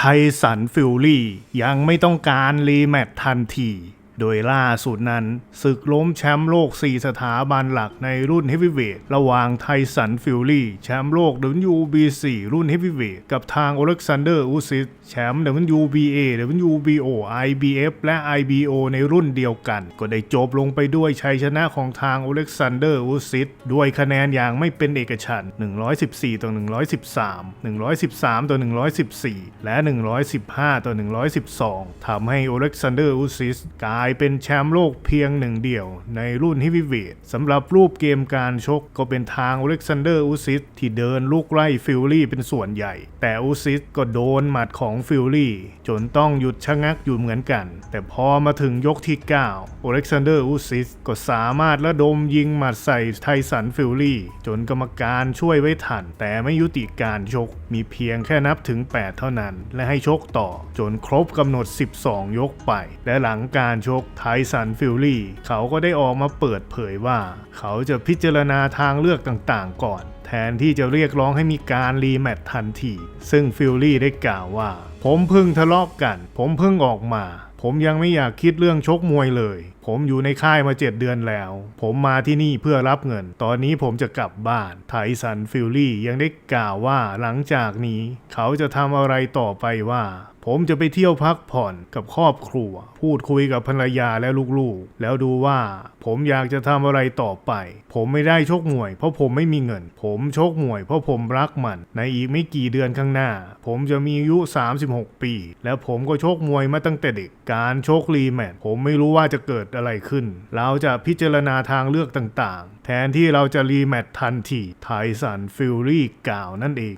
ไพสันฟิลลี่ยังไม่ต้องการรีแมตทันที โดยล่าสุดนั้น ศึกล้มแชมป์โลก 4 สถาบันหลักในรุ่นเฮฟวีเวทระหว่างไทสันฟิลลี่แชมป์โลก WBC รุ่นเฮฟวีเวทกับทางโอเล็กซานเดอร์อูซิสแชมป์ WBA WBO IBF และ IBO ในรุ่นเดียวกัน ก็ได้จบลงไปด้วยชัยชนะของทางโอเล็กซานเดอร์อูซิสด้วยคะแนนอย่างไม่เป็นเอกฉันท์114 ต่อ 113 113 ต่อ 114 และ 115 ต่อ 112ทำให้โอเล็กซานเดอร์อูซิสกลายเป็นแชมป์โลกเพียงหนึ่งเดียว ในรุ่นฮฟวีเวทสำหรับรูปเกมการชกก็เป็นทางอเล็กซานเดอร์อูซิสที่เดินลูกไล่ฟิลลี่เป็นส่วนใหญ่ แต่อูซิสก็โดนหมัดของฟิลลี่ จนต้องหยุดชะงักอยู่เหมือนกัน แต่พอมาถึงยกที่ 9 อเล็กซานเดอร์อูซิสก็สามารถระดมยิงหมัดใส่ไทสันฟิลลี่ จนกรรมการช่วยไว้ทัน แต่ไม่ยุติการชกมีเพียงแค่นับถึง 8 เท่านั้น และให้ชกต่อ จนครบกำหนด 12 ยกไป และหลังการชกไทสันฟิลลี่เขาก็ได้ออกมาเปิดเผยว่า เขาจะพิจารณาทางเลือกต่างๆ ก่อน แทนที่จะเรียกร้องให้มีการรีแมตช์ทันที ซึ่งฟิลลี่ได้กล่าวว่า ผมเพิ่งทะเลาะกัน ผมเพิ่งออกมาผมยังไม่อยากคิดเรื่องชกมวยเลย ผมอยู่ในค่ายมาเจ็ดเดือนแล้ว ผมมาที่นี่เพื่อรับเงิน ตอนนี้ผมจะกลับบ้าน ไทสันฟิลลี่ยังได้กล่าวว่าหลังจากนี้ เขาจะทำอะไรต่อไปว่า ผมจะไปเที่ยวพักผ่อนกับครอบครัว พูดคุยกับภรรยาและลูกๆ แล้วดูว่าผมอยากจะทำอะไรต่อไป ผมไม่ได้ชกมวย เพราะผมไม่มีเงิน ผมชกมวย เพราะผมรักมัน ในอีกไม่กี่เดือนข้างหน้า ผมจะมีอายุ 36 ปี แล้วผมก็ชกมวยมาตั้งแต่เด็ก การชกรีแมตช์ผมไม่รู้ว่าจะเกิดอะไรขึ้น เราจะพิจารณาทางเลือกต่างๆ แทนที่เราจะรีแมตช์ทันทีไทสันฟิลลี่กล่าวนั่นเอง